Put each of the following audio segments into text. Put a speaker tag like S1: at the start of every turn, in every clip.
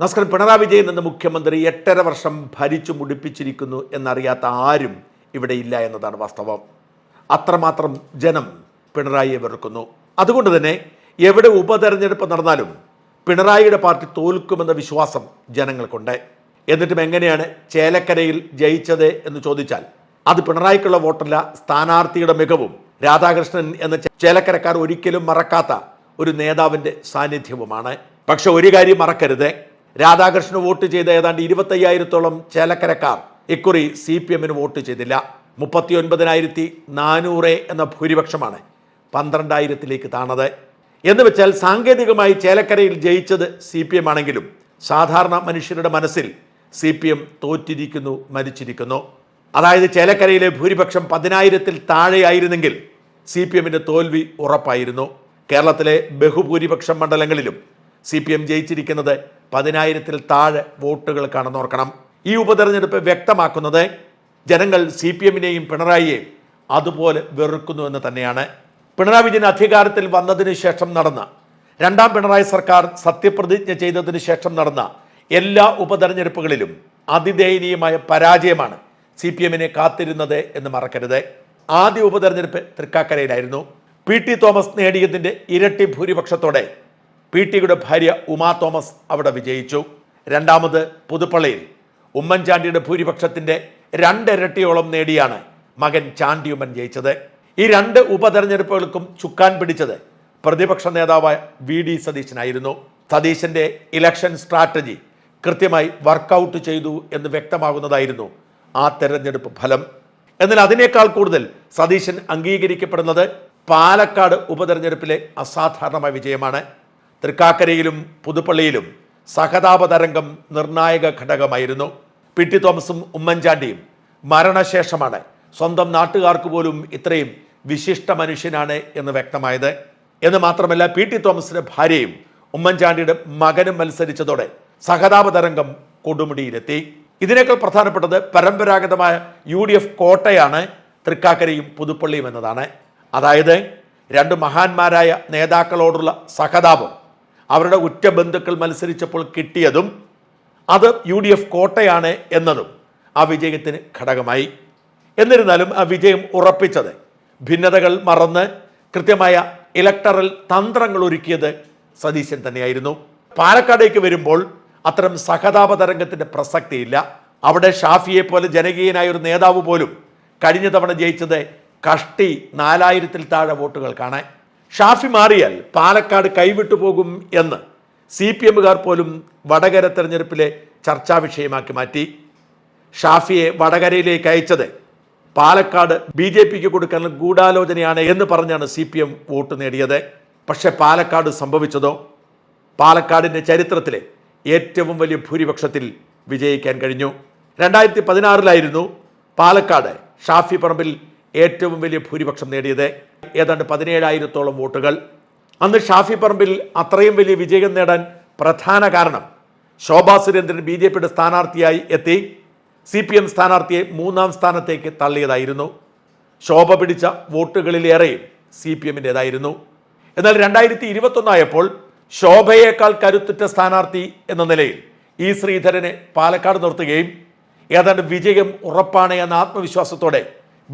S1: നമസ്കാരം. പിണറായി വിജയൻ എന്ന മുഖ്യമന്ത്രി എട്ടര വർഷം ഭരിച്ചു മുടിപ്പിച്ചിരിക്കുന്നു എന്നറിയാത്ത ആരും ഇവിടെ ഇല്ല എന്നതാണ് വാസ്തവം. അത്രമാത്രം ജനം പിണറായിയെ വെറുക്കുന്നു. അതുകൊണ്ട് തന്നെ എവിടെ ഉപതെരഞ്ഞെടുപ്പ് നടന്നാലും പിണറായിയുടെ പാർട്ടി തോൽക്കുമെന്ന വിശ്വാസം ജനങ്ങൾക്കുണ്ട്. എന്നിട്ടും എങ്ങനെയാണ് ചേലക്കരയിൽ ജയിച്ചത് എന്ന് ചോദിച്ചാൽ അത് പിണറായിക്കുള്ള വോട്ടല്ല സ്ഥാനാർത്ഥിയുടെ മികവും രാധാകൃഷ്ണൻ എന്ന ചേലക്കരക്കാർ ഒരിക്കലും മറക്കാത്ത ഒരു നേതാവിന്റെ സാന്നിധ്യവുമാണ്. പക്ഷെ ഒരു കാര്യം മറക്കരുത്. രാധാകൃഷ്ണന് വോട്ട് ചെയ്ത ഏതാണ്ട് ഇരുപത്തയ്യായിരത്തോളം ചേലക്കരക്കാർ ഇക്കുറി സി പി എമ്മിന് വോട്ട് ചെയ്തില്ല. മുപ്പത്തി ഒൻപതിനായിരത്തി നാനൂറ് എന്ന ഭൂരിപക്ഷമാണ് പന്ത്രണ്ടായിരത്തിലേക്ക് താണത്. എന്ന് വെച്ചാൽ സാങ്കേതികമായി ചേലക്കരയിൽ ജയിച്ചത് സി പി എം ആണെങ്കിലും സാധാരണ മനുഷ്യരുടെ മനസ്സിൽ സി പി എം തോറ്റിരിക്കുന്നു മരിച്ചിരിക്കുന്നു. അതായത് ചേലക്കരയിലെ ഭൂരിപക്ഷം പതിനായിരത്തിൽ താഴെയായിരുന്നെങ്കിൽ സി പി എമ്മിന്റെ തോൽവി ഉറപ്പായിരുന്നു. കേരളത്തിലെ ബഹുഭൂരിപക്ഷം മണ്ഡലങ്ങളിലും സി പി എം ജയിച്ചിരിക്കുന്നത് പതിനായിരത്തിൽ താഴെ വോട്ടുകൾ ഓർക്കണം ഈ ഉപതെരഞ്ഞെടുപ്പ് വ്യക്തമാക്കുന്നത് ജനങ്ങൾ സി പി എമ്മിനെയും പിണറായിയെയും അതുപോലെ വെറുക്കുന്നു എന്ന് തന്നെയാണ്. പിണറായി വിജയൻ അധികാരത്തിൽ വന്നതിന് ശേഷം നടന്ന രണ്ടാം പിണറായി സർക്കാർ സത്യപ്രതിജ്ഞ ചെയ്തതിന് ശേഷം നടന്ന എല്ലാ ഉപതെരഞ്ഞെടുപ്പുകളിലും അതിദയനീയമായ പരാജയമാണ് സി പി എമ്മിനെ കാത്തിരുന്നത് എന്ന് മറക്കരുത്. ആദ്യ ഉപതെരഞ്ഞെടുപ്പ് തൃക്കാക്കരയിലായിരുന്നു. പി ടി തോമസ് നേടിയതിന്റെ ഇരട്ടി ഭൂരിപക്ഷത്തോടെ പി ടിയുടെ ഭാര്യ ഉമാ തോമസ് അവിടെ വിജയിച്ചു. രണ്ടാമത് പുതുപ്പള്ളിയിൽ ഉമ്മൻചാണ്ടിയുടെ ഭൂരിപക്ഷത്തിന്റെ രണ്ടിരട്ടിയോളം നേടിയാണ് മകൻ ചാണ്ടിയുമ്മൻ ജയിച്ചത്. ഈ രണ്ട് ഉപതെരഞ്ഞെടുപ്പുകൾക്കും ചുക്കാൻ പിടിച്ചത് പ്രതിപക്ഷ നേതാവായ വി ഡി സതീശനായിരുന്നു. സതീശന്റെ ഇലക്ഷൻ സ്ട്രാറ്റജി കൃത്യമായി വർക്കൗട്ട് ചെയ്തു എന്ന് വ്യക്തമാകുന്നതായിരുന്നു ആ തെരഞ്ഞെടുപ്പ് ഫലം. എന്നാൽ അതിനേക്കാൾ കൂടുതൽ സതീശൻ അംഗീകരിക്കപ്പെടുന്നത് പാലക്കാട് ഉപതെരഞ്ഞെടുപ്പിലെ അസാധാരണമായ വിജയമാണ്. തൃക്കാക്കരയിലും പുതുപ്പള്ളിയിലും സഹതാപ തരംഗം നിർണായക ഘടകമായിരുന്നു. പി ടി തോമസും ഉമ്മൻചാണ്ടിയും മരണശേഷമാണ് സ്വന്തം നാട്ടുകാർക്ക് പോലും ഇത്രയും വിശിഷ്ട മനുഷ്യനാണ് എന്ന് വ്യക്തമായത്. എന്ന് മാത്രമല്ല പി ടി തോമസിന്റെ ഭാര്യയും ഉമ്മൻചാണ്ടിയുടെ മകനും മത്സരിച്ചതോടെ സഹതാപ തരംഗം കൊടുമുടിയിലെത്തി. ഇതിനേക്കാൾ പ്രധാനപ്പെട്ടത് പരമ്പരാഗതമായ യു ഡി എഫ് കോട്ടയാണ് തൃക്കാക്കരയും പുതുപ്പള്ളിയും എന്നതാണ്. അതായത് രണ്ട് മഹാന്മാരായ നേതാക്കളോടുള്ള സഹതാപം അവരുടെ ഉറ്റ ബന്ധുക്കൾ മത്സരിച്ചപ്പോൾ കിട്ടിയതും അത് യു ഡി എഫ് കോട്ടയാണ് എന്നതും ആ വിജയത്തിന് ഘടകമായി. എന്നിരുന്നാലും ആ വിജയം ഉറപ്പിച്ചത് ഭിന്നതകൾ മറന്ന് കൃത്യമായ ഇലക്ടറൽ തന്ത്രങ്ങൾ ഒരുക്കിയത് സതീശൻ തന്നെയായിരുന്നു. പാലക്കാടേക്ക് വരുമ്പോൾ അത്തരം സഹതാപ തരംഗത്തിന്റെ പ്രസക്തിയില്ല. അവിടെ ഷാഫിയെ പോലെ ജനകീയനായ ഒരു നേതാവ് പോലും കഴിഞ്ഞ തവണ ജയിച്ചത് കഷ്ടി നാലായിരത്തിൽ താഴെ വോട്ടുകൾ വോട്ടുകൾക്കാണ്. ഷാഫി മാറിയാൽ പാലക്കാട് കൈവിട്ടു പോകും എന്ന് സി പി എമ്മുകാർ പോലും വടകര തെരഞ്ഞെടുപ്പിലെ ചർച്ചാ വിഷയമാക്കി മാറ്റി. ഷാഫിയെ വടകരയിലേക്ക് അയച്ചത് പാലക്കാട് ബി ജെ പിക്ക് കൊടുക്കാനുള്ള ഗൂഢാലോചനയാണ് എന്ന് പറഞ്ഞാണ് സി പി എം വോട്ട് നേടിയത്. പക്ഷേ പാലക്കാട് സംഭവിച്ചതോ? പാലക്കാടിന്റെ ചരിത്രത്തിലെ ഏറ്റവും വലിയ ഭൂരിപക്ഷത്തിൽ വിജയിക്കാൻ കഴിഞ്ഞു. രണ്ടായിരത്തി പതിനാറിലായിരുന്നു പാലക്കാട് ഷാഫി പറമ്പിൽ ഏറ്റവും വലിയ ഭൂരിപക്ഷം നേടിയത് ഏതാണ്ട് പതിനേഴായിരത്തോളം വോട്ടുകൾ. അന്ന് ഷാഫി പറമ്പിൽ അത്രയും വലിയ വിജയം നേടാൻ പ്രധാന കാരണം ശോഭാ സുരേന്ദ്രൻ ബി ജെ പിയുടെ സ്ഥാനാർത്ഥിയായി എത്തി. സി പി എം സ്ഥാനാർത്ഥിയെ മൂന്നാം സ്ഥാനത്തേക്ക് തള്ളിയതായിരുന്നു. ശോഭ പിടിച്ച വോട്ടുകളിലേറെയും സി പി എമ്മിന്റെതായിരുന്നു. എന്നാൽ രണ്ടായിരത്തി ഇരുപത്തൊന്നായപ്പോൾ ശോഭയേക്കാൾ കരുത്തുറ്റ സ്ഥാനാർത്ഥി എന്ന നിലയിൽ ഇ ശ്രീധരനെ പാലക്കാട് നിർത്തുകയും ഏതാണ്ട് വിജയം ഉറപ്പാണ് എന്ന ആത്മവിശ്വാസത്തോടെ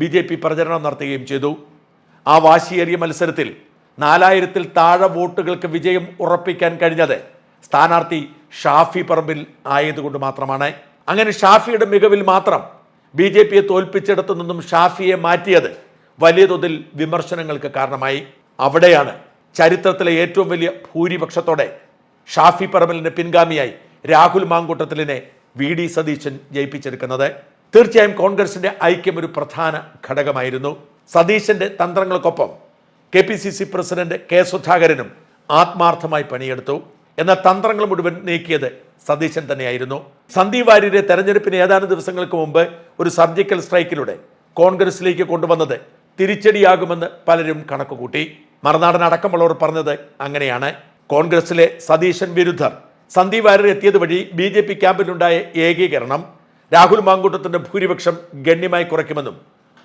S1: ബി ജെ പി പ്രചരണം നടത്തുകയും ചെയ്തു. ആ വാശിയേറിയ മത്സരത്തിൽ നാലായിരത്തിൽ താഴെ വോട്ടുകൾക്ക് വിജയം ഉറപ്പിക്കാൻ കഴിഞ്ഞത് സ്ഥാനാർത്ഥി ഷാഫി പറമ്പിൽ ആയതുകൊണ്ട് മാത്രമാണ്. അങ്ങനെ ഷാഫിയുടെ മികവിൽ മാത്രം ബി ജെ പിയെ തോൽപ്പിച്ചിടത്തു നിന്നും ഷാഫിയെ മാറ്റിയത് വലിയ തോതിൽ വിമർശനങ്ങൾക്ക് കാരണമായി. അവിടെയാണ് ചരിത്രത്തിലെ ഏറ്റവും വലിയ ഭൂരിപക്ഷത്തോടെ ഷാഫി പറമ്പലിന്റെ പിൻഗാമിയായി രാഹുൽ മാങ്കൂട്ടത്തിലിനെ വി ഡി സതീശൻ ജയിപ്പിച്ചെടുക്കുന്നത്. തീർച്ചയായും കോൺഗ്രസിന്റെ ഐക്യം ഒരു പ്രധാന ഘടകമായിരുന്നു. സതീശന്റെ തന്ത്രങ്ങൾക്കൊപ്പം K P C C president K സുധാകരനും ആത്മാർത്ഥമായി പണിയെടുത്തു. എന്ന തന്ത്രങ്ങൾ മുഴുവൻ നീക്കിയത് സതീശൻ തന്നെയായിരുന്നു. സന്ദീപ് വാര്യരെ തെരഞ്ഞെടുപ്പിന് ഏതാനും ദിവസങ്ങൾക്ക് മുമ്പ് ഒരു സർജിക്കൽ സ്ട്രൈക്കിലൂടെ കോൺഗ്രസിലേക്ക് കൊണ്ടുവന്നത് തിരിച്ചടിയാകുമെന്ന് പലരും കണക്കുകൂട്ടി. മറുനാടൻ അടക്കമുള്ളവർ പറഞ്ഞത് അങ്ങനെയാണ്. കോൺഗ്രസിലെ സതീശൻ വിരുദ്ധർ സന്ദീപ് വാര്യർ എത്തിയത് വഴി ബി ജെ പി ക്യാമ്പിലുണ്ടായ ഏകീകരണം രാഹുൽ മാങ്കൂട്ടത്തിന്റെ ഭൂരിപക്ഷം ഗണ്യമായി കുറയ്ക്കുമെന്നും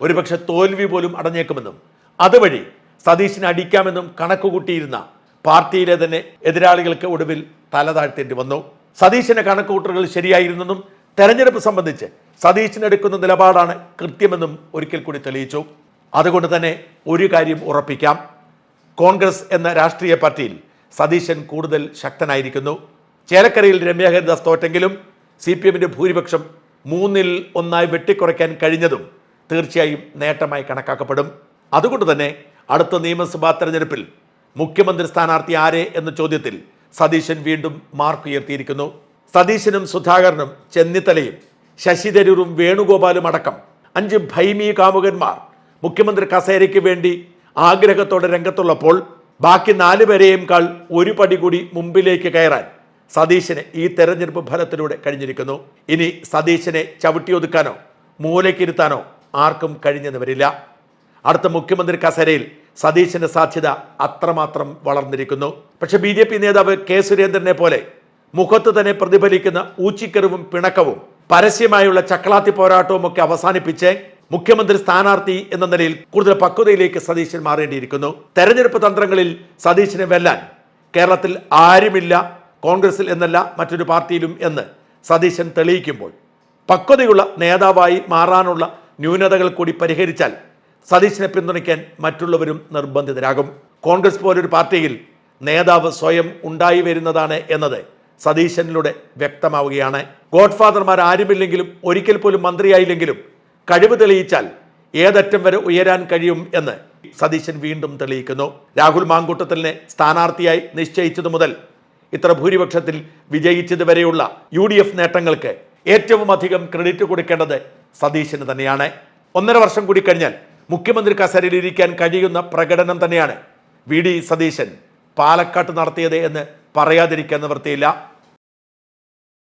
S1: ഒരുപക്ഷെ തോൽവി പോലും അടഞ്ഞേക്കുമെന്നും അതുവഴി സതീശിനെ അടിക്കാമെന്നും കണക്കുകൂട്ടിയിരുന്ന പാർട്ടിയിലെ തന്നെ എതിരാളികൾക്ക് ഒടുവിൽ തല താഴ്ത്തേണ്ടി വന്നു. സതീശന്റെ കണക്കുകൂട്ടലുകൾ ശരിയായിരുന്നെന്നും തെരഞ്ഞെടുപ്പ് സംബന്ധിച്ച് സതീശൻ എടുക്കുന്ന നിലപാടാണ് കൃത്യമെന്നും ഒരിക്കൽ കൂടി തെളിയിച്ചു. അതുകൊണ്ട് തന്നെ ഒരു കാര്യം ഉറപ്പിക്കാം. കോൺഗ്രസ് എന്ന രാഷ്ട്രീയ പാർട്ടിയിൽ സതീശൻ കൂടുതൽ ശക്തനായിരിക്കുന്നു. ചേലക്കരയിൽ രമ്യ ഹരിദാസ് തോറ്റെങ്കിലും സി പി എമ്മിന്റെ ഭൂരിപക്ഷം മൂന്നിൽ ഒന്നായി വെട്ടിക്കുറയ്ക്കാൻ കഴിഞ്ഞതും തീർച്ചയായും നേട്ടമായി കണക്കാക്കപ്പെടും. അതുകൊണ്ട് തന്നെ അടുത്ത നിയമസഭാ തെരഞ്ഞെടുപ്പിൽ മുഖ്യമന്ത്രി സ്ഥാനാർത്ഥി ആരെ എന്ന ചോദ്യത്തിൽ സതീശൻ വീണ്ടും മാർക്ക് ഉയർത്തിയിരിക്കുന്നു. സതീശനും സുധാകരനും ചെന്നിത്തലയും ശശി തരൂരും വേണുഗോപാലും അടക്കം അഞ്ച് ഭൈമി കാമുകന്മാർ മുഖ്യമന്ത്രി കസേരയ്ക്ക് വേണ്ടി ആഗ്രഹത്തോടെ രംഗത്തുള്ളപ്പോൾ ബാക്കി നാലുപേരെയും കാൾ ഒരു പടി കൂടി മുമ്പിലേക്ക് കയറാൻ സതീശന് ഈ തെരഞ്ഞെടുപ്പ് ഫലത്തിലൂടെ കഴിഞ്ഞിരിക്കുന്നു. ഇനി സതീശനെ ചവിട്ടിയൊതുക്കാനോ മൂലയ്ക്കിരുത്താനോ ആർക്കും കഴിഞ്ഞെന്ന് വരില്ല അടുത്ത മുഖ്യമന്ത്രി കസരയിൽ സതീശന്റെ സാധ്യത അത്രമാത്രം വളർന്നിരിക്കുന്നു. പക്ഷെ ബി ജെ പി നേതാവ് കെ സുരേന്ദ്രനെ പോലെ മുഖത്ത് തന്നെ പ്രതിഫലിക്കുന്ന ഊച്ചിക്കറിവും പിണക്കവും പരസ്യമായുള്ള ചക്ലാത്തി പോരാട്ടവും ഒക്കെ അവസാനിപ്പിച്ച് മുഖ്യമന്ത്രി സ്ഥാനാർത്ഥി എന്ന നിലയിൽ കൂടുതൽ പക്വതയിലേക്ക് സതീശൻ മാറേണ്ടിയിരിക്കുന്നു. തെരഞ്ഞെടുപ്പ് തന്ത്രങ്ങളിൽ സതീശനെ വെല്ലാൻ കേരളത്തിൽ ആരുമില്ല. കോൺഗ്രസിൽ എന്നല്ല മറ്റൊരു പാർട്ടിയിലും എന്ന് സതീശൻ തെളിയിക്കുമ്പോൾ പക്വതയുള്ള നേതാവായി മാറാനുള്ള ന്യൂനതകൾ കൂടി പരിഹരിച്ചാൽ സതീശനെ പിന്തുണയ്ക്കാൻ മറ്റുള്ളവരും നിർബന്ധിതരാകും. കോൺഗ്രസ് പോലൊരു പാർട്ടിയിൽ നേതാവ് സ്വയം ഉണ്ടായി വരുന്നതാണ് എന്നത് സതീശനിലൂടെ വ്യക്തമാവുകയാണ്. ഗോഡ്ഫാദർമാർ ആരുമില്ലെങ്കിലും ഒരിക്കൽ പോലും മന്ത്രിയായില്ലെങ്കിലും കഴിവ് തെളിയിച്ചാൽ ഏതറ്റം വരെ ഉയരാൻ കഴിയും എന്ന് സതീശൻ വീണ്ടും തെളിയിക്കുന്നു. രാഹുൽ മാങ്കൂട്ടത്തിലിനെ സ്ഥാനാർത്ഥിയായി നിശ്ചയിച്ചതു മുതൽ ഇത്ര ഭൂരിപക്ഷത്തിൽ വിജയിച്ചത് വരെയുള്ള യു ഡി എഫ് നേട്ടങ്ങൾക്ക് ഏറ്റവും അധികം ക്രെഡിറ്റ് കൊടുക്കേണ്ടത് സതീശന് തന്നെയാണ്. ഒന്നര വർഷം കൂടി കഴിഞ്ഞാൽ മുഖ്യമന്ത്രി കസരയിലിരിക്കാൻ കഴിയുന്ന പ്രകടനം തന്നെയാണ് വി ഡി സതീശൻ പാലക്കാട്ട് നടത്തിയത് എന്ന് പറയാതിരിക്കാൻ നിവൃത്തിയില്ല.